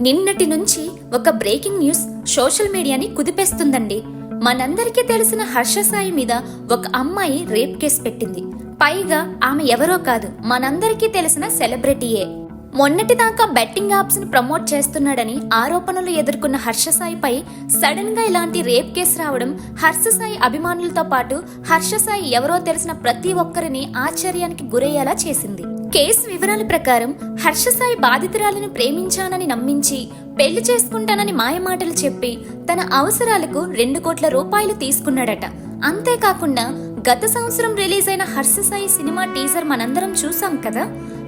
నిన్నటి నుంచి ఒక బ్రేకింగ్ న్యూస్ సోషల్ మీడియాని కుదిపేస్తుందండి. మనందరికీ తెలిసిన హర్ష సాయి మీద ఒక అమ్మాయి రేప్ కేసు పెట్టింది. పైగా ఆమె ఎవరో కాదు మనందరికీ తెలిసిన సెలబ్రిటీయే. మొన్నటిదాకా బెట్టింగ్ యాప్స్ని ప్రమోట్ చేస్తున్నాడని ఆరోపణలు ఎదుర్కొన్న హర్ష సాయిపై సడన్గా ఇలాంటి రేప్ కేసు రావడం హర్ష సాయి అభిమానులతో పాటు హర్ష సాయి ఎవరో తెలిసిన ప్రతి ఒక్కరిని ఆశ్చర్యానికి గురయ్యేలా చేసింది. కేసు వివరాల ప్రకారం హర్ష సాయి బాధితురాలను ప్రేమించానని నమ్మించి పెళ్ళి చేసుకుంటానని మాయమాటలు చెప్పి తన అవసరాలకు రెండు కోట్ల రూపాయలు తీసుకున్నాడట. అంతేకాకుండా గత సంవత్సరం రిలీజ్ అయిన హర్ష సాయి సినిమా టీజర్ మనందరం చూసాం కదా?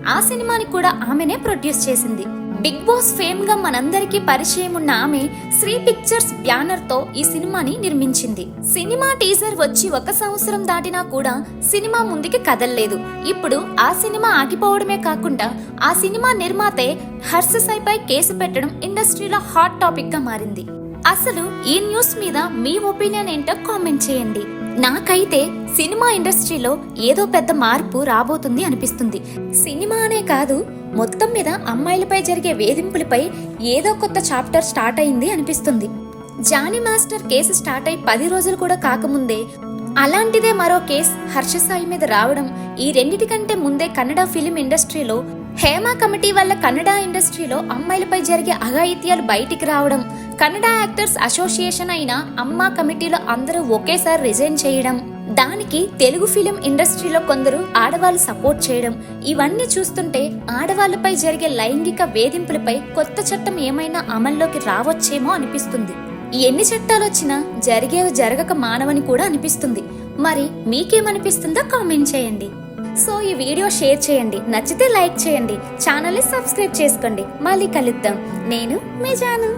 ఆ సినిమాని కూడా ఆమెనే ప్రొడ్యూస్ చేసింది. బిగ్ బాస్ ఫేమ్గా మనందరికీ పరిచయం ఉన్న ఆమె శ్రీ పిక్చర్స్ బ్యానర్తో ఈ సినిమాని నిర్మించింది. సినిమా టీజర్ వచ్చి ఒక సంవత్సరం దాటినా కూడా సినిమా ముందుకి కదల్లేదు. ఇప్పుడు ఆ సినిమా ఆగిపోవడమే కాకుండా ఆ సినిమా నిర్మాతే హర్ష సాయిపై కేసు పెట్టడం ఇండస్ట్రీలో హాట్ టాపిక్గా మారింది. అసలు ఈ న్యూస్ మీద మీ ఒపీనియన్ ఏంటో కామెంట్ చేయండి. నాకైతే సినిమా ఇండస్ట్రీలో ఏదో పెద్ద మార్పు రాబోతుంది అనిపిస్తుంది. సినిమా అనే కాదు మొత్తం మీద అమ్మాయిలపై జరిగే వేధింపులపై ఏదో కొత్త చాప్టర్ స్టార్ట్ అయింది అనిపిస్తుంది. జానీ మాస్టర్ కేసు స్టార్ట్ అయి పది రోజులు కూడా కాకముందే అలాంటిదే మరో కేస్ హర్ష సాయి మీద రావడం ఈ రెండిటికంటే ముందే కన్నడ ఫిలిం ఇండస్ట్రీలో హేమ కమిటీ వల్ల కన్నడ ఇండస్ట్రీలో అమ్మాయిలపై జరిగే అఘాయిత్యాలు బయటికి రావడం కన్నడ యాక్టర్స్ అసోసియేషన్ అయిన అమ్మా కమిటీలో అందరూ ఒకేసారి రిజైన్ చేయడం దానికి తెలుగు ఫిలిం ఇండస్ట్రీలో కొందరు ఆడవాళ్ళు సపోర్ట్ చేయడం ఇవన్నీ చూస్తుంటే ఆడవాళ్ళపై జరిగే లైంగిక వేధింపులపై కొత్త చట్టం ఏమైనా అమల్లోకి రావచ్చేమో అనిపిస్తుంది. ఎన్ని చట్టాలు వచ్చినా జరిగేవి జరగక మానవని కూడా అనిపిస్తుంది. మరి మీకేమనిపిస్తుందో కామెంట్ చేయండి. సో ఈ వీడియో షేర్ చేయండి నచ్చితే లైక్ చేయండి ఛానల్ని సబ్స్క్రైబ్ చేసుకోండి. మళ్ళీ కలుద్దాం. నేను మీ జాను.